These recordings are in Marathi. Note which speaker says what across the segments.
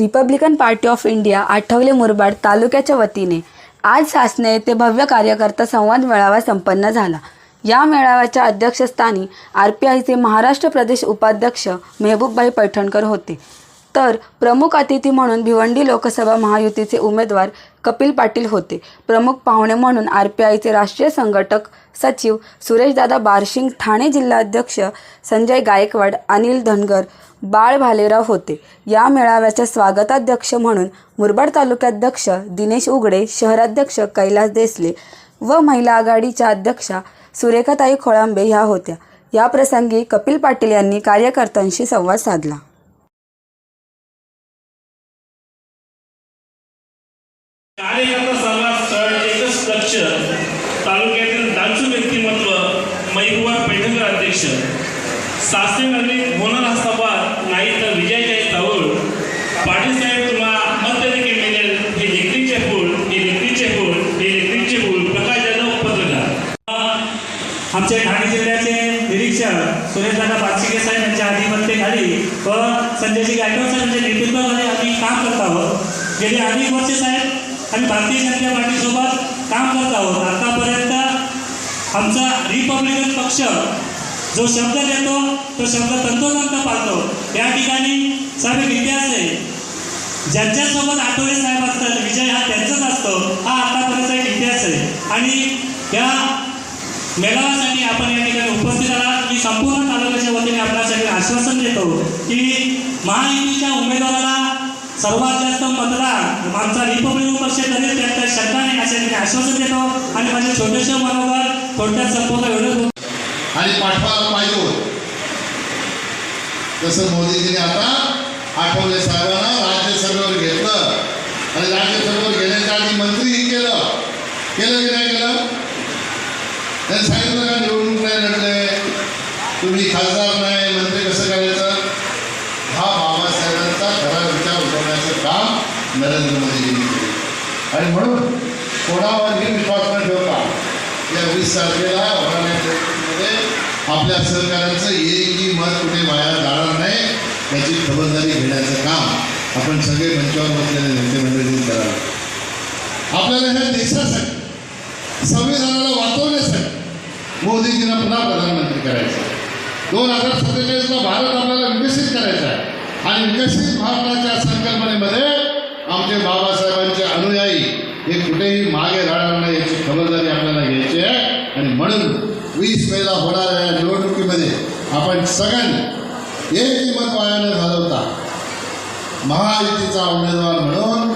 Speaker 1: Republican party of India Athawale Murbad तालुक्याच्या वतीने आज सासने येथे भव्य कार्यकर्ता संवाद मेळावा संपन्न झाला. या मेळाव्याच्या अध्यक्षस्थानी आर पी आयचे महाराष्ट्र प्रदेश उपाध्यक्ष मेहबूबभाई पैठणकर होते. तर प्रमुख अतिथी म्हणून भिवंडी लोकसभा महायुतीचे उमेदवार कपिल पाटील होते. प्रमुख पाहुणे म्हणून आर पी आयचे राष्ट्रीय संघटक सचिव सुरेशदादा बारशिंग ठाणे जिल्हाध्यक्ष संजय गायकवाड अनिल धनगर बाळ भालेराव होते. या मेळाव्याच्या स्वागताध्यक्ष म्हणून मुरबाड तालुक्याध्यक्ष दिनेश उघडे शहराध्यक्ष कैलास देसले व महिला आघाडीच्या अध्यक्षा सुरेखाताई खोळांबे ह्या होत्या. या प्रसंगी कपिल पाटील यांनी कार्यकर्त्यांशी संवाद साधला.
Speaker 2: कार्यकर्ता स्थळ एकच लक्ष तालुक्यातील दांचू व्यक्तिमत्व महबूबा पैठणकर अध्यक्ष. सासरी नगरी होणार असता नाही तर विजयाच्या चळवळ पाटीलसाहेब तुम्हाला मत मिळेल. हे लेकरीचे फूल हे लेकरीचे फूल हे लेकरीचे फूल प्रकाश जाधव पत्रकार
Speaker 3: आमचे ठाणे जिल्ह्याचे निरीक्षक सुरेशदादा पाचशिके साहेब यांच्या अधिपत्तेखाली व संजयजी गायकवाड साहेबांच्या नेतृत्वामध्ये आम्ही काम करत आहोत. गेले अनेक वर्षे साहेब आम्ही भारतीय जनता पार्टीसोबत काम करत आहोत. आतापर्यंत आमचा रिपब्लिकन पक्ष जो शब्द देतो तो शब्द तंतोतंत पाळतो. या ठिकाणी साहेब इतिहास आहे ज्यांच्यासोबत आठवले साहेब असतात विजय हा त्यांचाच असतो. हा आतापर्यंतचा एक इतिहास आहे. आणि या मेळाव्यासाठी आपण या ठिकाणी उपस्थित आहात. मी संपूर्ण तालुक्याच्या वतीने आपल्यासाठी आश्वासन देतो की महायुतीच्या उमेदवाराला सर्वात जास्त मतदार आमचा रिपब्लिकन पक्ष करेल त्यात शंका नाही असे आश्वासन देतो. आणि माझे छोटेसे मनोगत थोडक्यात संपूर्ण एवढं
Speaker 4: आणि पाठवायला पाहिजे होत तसं मोदीजीने आता आठवले साहेबांना राज्यसभेवर घेतलं. आणि राज्यसभेवर घेण्याच्या आधी मंत्रीही केलं. केलं की नाही केलं? त्यांनी सांगितलं का निवडणूक नाही लढले? तुम्ही खासदार नाही मंत्री कसं करायचं? हा बाबासाहेबांचा खरा विचार उतरण्याचं काम नरेंद्र मोदीजींनी केलं. आणि म्हणून कोणावरही विश्वास न ठेवता या वीस तारखेला मध्ये आपल्या सहकाऱ्यांचं एकही मत कुठे वाया जाणार नाही याची खबरदारी घेण्याचं काम आपण सगळे मंचावर बसलेले नेते मंडळींनी करावं आपल्याला ह्या देशासाठी संविधानाला वाचवण्यासाठी मोदीजींना पुन्हा प्रधानमंत्री करायचं आहे. दोन हजार सत्तेचाळीसला भारत आपल्याला विकसित करायचा आहे. आणि विकसित भारताच्या संकल्पनेमध्ये आमचे बाबासाहेबांचे अनुयायी हे कुठेही मागे राहणार नाही याची खबरदारी आपल्याला घ्यायची म्हणून वीस मेला होणाऱ्या या निवडणुकीमध्ये. आपण सगळ्यांनी एकही मत वाया घालवता. महायुतीचा उमेदवार म्हणून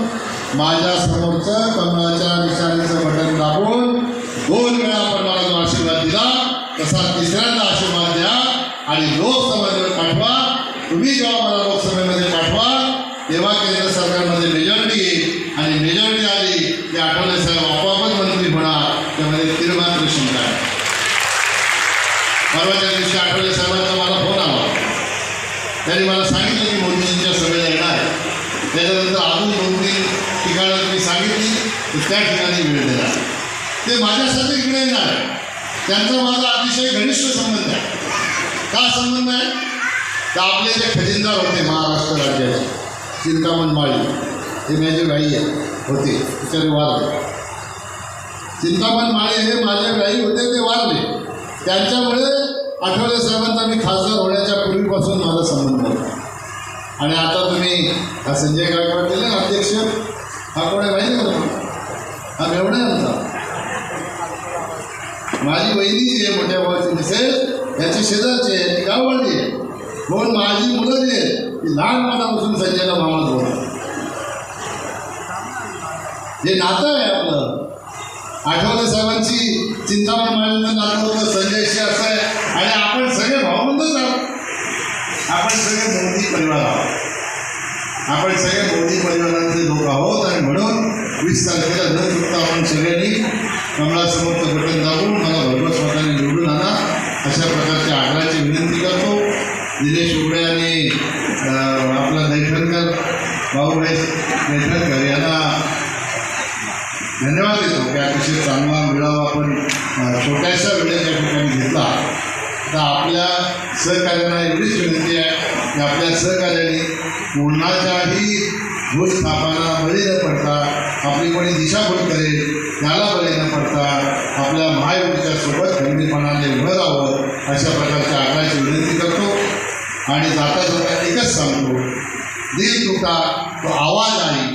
Speaker 4: माझ्या समोरचं कमळाच्या निशाणीचं बटन दाबून दोन वेळा आपण मला जो आशीर्वाद दिला तसा तिसऱ्यांदा आशीर्वाद द्या आणि लोकसभेवर पाठवा. तुम्ही जेव्हा मला लोकसभेमध्ये पाठवा तेव्हा केंद्र सरकारमध्ये मेजॉरिटी येईल. आणि मेजॉरिटी आली की आठवले साहेब आपोआपच मंत्री होणार त्यामध्ये तीर्मात्र शंका आहे परवाच्या दिवशी आठवले साहेबांचा मला फोन आला त्यांनी मला सांगितलं की मोदीजींच्या सभेला येणार त्याच्यानंतर अजून दोन तीन ठिकाणं तुम्ही सांगितली तर त्या ठिकाणी वेळ देणार ते माझ्यासाठी इकडे येणार आहे. त्यांचा माझा अतिशय घनिष्ठ संबंध आहे. का संबंध आहे? तर आपले जे खजिनदार होते महाराष्ट्र राज्याचे चिंतामण माळी हे माझे गाई आहे होते त्याच्याने वारले. चिंतामण माळी हे माझे गाई होते ते वारले. त्यांच्यामुळे आठवले साहेबांचा मी खासदार होण्याच्या पूर्वीपासून माझा संबंध आहे. आणि आता तुम्ही हा संजय गायकवाड दिले ना अध्यक्ष हा कोण आहे माहिती आहे का हा मेवणे आमचा. माझी बहिणीची आहे मोठ्या भावाची दिसेल याची शेजारची आहे ती गाववाडी आहे. म्हणून माझी मुलं जी आहेत ती लहानपणापासून संजयला मामा बोलतात हे नातं आहे आपलं आठवले साहेबांची चिंतामण माळीचं नातं होतं संजयशी असं आहे आणि आपण सगळे भावबंदच आहोत आपण सगळे मोदी परिवार आहोत आपण सगळे मोदी परिवारातले लोक आहोत आणि म्हणून वीस न चुकता आपण सगळ्यांनी कमळासमोरचं बटन दाबून मला भगवत स्वतःने निवडून आणा. अशा प्रकारच्या आग्रहाची विनंती करतो. दिनेश उगडे आणि आपला दैठणकर भाऊभाई दैठणकर यांना धन्यवाद देतो. की अतिशय चांगला मेळावा आपण अ, छोट्याशा वेळेच्या ठिकाणी घेतला. तर आपल्या सहकार्यांना एवढीच विनंती आहे की आपल्या सहकार्याने कोणाच्याही भूस्थापना बळी न पडता, आपली कोणी दिशाभूल करेल, त्याला बळी न पडता आपल्या महायुतीच्या सोबत खंडीपणाने उभं राहावं अशा प्रकारच्या आग्रहाची विनंती करतो. आणि जाता जाता एकच सांगतो दिल टूटा तो आवाज़ आई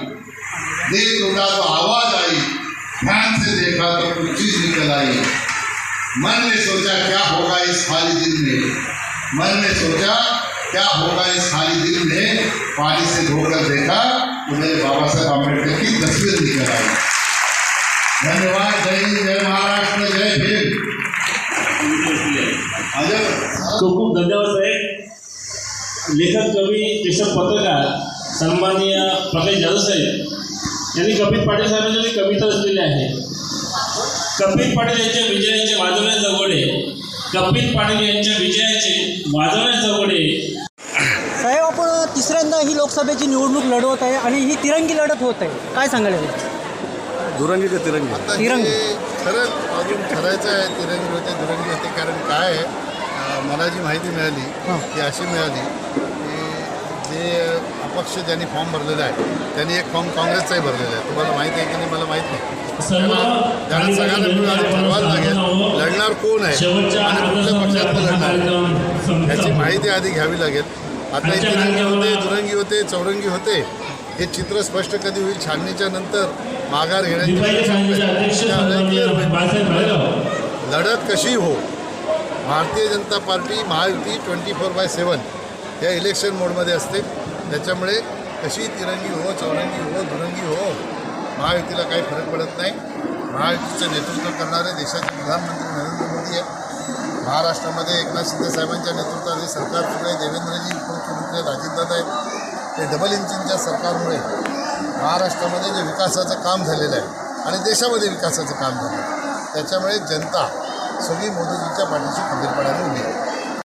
Speaker 4: दिल टूटा तो आवाज़ आई ध्यान से देखा तो कुछ चीज़ निकल आई मन ने सोचा, क्या होगा इस खाली दिल में? मन ने सोचा, क्या होगा इस खाली दिल में? पानी से धोकर देखा तो मेरे बाबा साहेब आम्बेडकर की तस्वीर निकल आई धन्यवाद. जय हिंद जय महाराष्ट्र जय भीम. अजय
Speaker 2: खूप खूप धन्यवाद साहेब. लेखक कवी देशक पत्रकार सन्माननीय प्रकाश जाधव साहेब. यांनी कपिल पाटील साहेबांची कविता रचलेली आहे कपिल पाटील यांच्या विजयाचे वाजवण्या जवळे कपिल पाटील यांच्या विजयाचे वाजवण्या जवळे
Speaker 5: साहेब आपण तिसऱ्यांदा ही लोकसभेची निवडणूक लढवत आहे आणि ही तिरंगी लढत होत आहे. काय सांगाल यावर?
Speaker 6: दुरंगी का तिरंगी?
Speaker 4: आता
Speaker 5: तिरंगी.
Speaker 4: खरंच अजून ठरायचं आहे तिरंगी होते दुरंगी होते कारण काय आहे? अं, मला जी माहिती मिळाली
Speaker 5: हां.
Speaker 4: ती अशी मिळाली की जे अपक्ष ज्यांनी फॉर्म भरलेला आहे त्यांनी एक फॉर्म काँग्रेसचाही भरलेला आहे. तुम्हाला माहिती आहे की नाही मला माहीत नाही. त्यांना सगळ्यांना मिळून आधी ठरवायला लागेल. लढणार कोण आहे? आणि कुठल्या पक्षातनं
Speaker 2: हा
Speaker 4: लढणार?
Speaker 2: कार्यक्रम
Speaker 4: याची. माहिती आधी घ्यावी लागेल. आता हे
Speaker 2: आजच्या
Speaker 4: तिरंगी होते दुरंगी होते चौरंगी होते. हे चित्र स्पष्ट कधी होईल? छाननीच्या नंतर माघार घेण्याची लढत कशी हो? Bharatiya Janata party Mahayuti twenty four by seven या इलेक्शन मोडमध्ये असते. त्याच्यामुळे कशी तिरंगी हो चौरंगी हो दुरंगी हो महायुतीला काही फरक पडत नाही. महायुतीचं नेतृत्व करणारे देशाचे प्रधानमंत्री नरेंद्र मोदी आहेत. महाराष्ट्रामध्ये एकनाथ शिंदे साहेबांच्या नेतृत्वाखाली सरकार सुरू आहे. देवेंद्रजी उपमुख्यमंत्री आहेत आहेत. ते डबल इंजिनच्या सरकारमुळे महाराष्ट्रामध्ये जे विकासाचं काम झालेलं आहे आणि देशामध्ये विकासाचं काम झालं आहे त्याच्यामुळे जनता सगळी मोदीजींच्या पाठीशी खंबीरपणाने उभी आहे.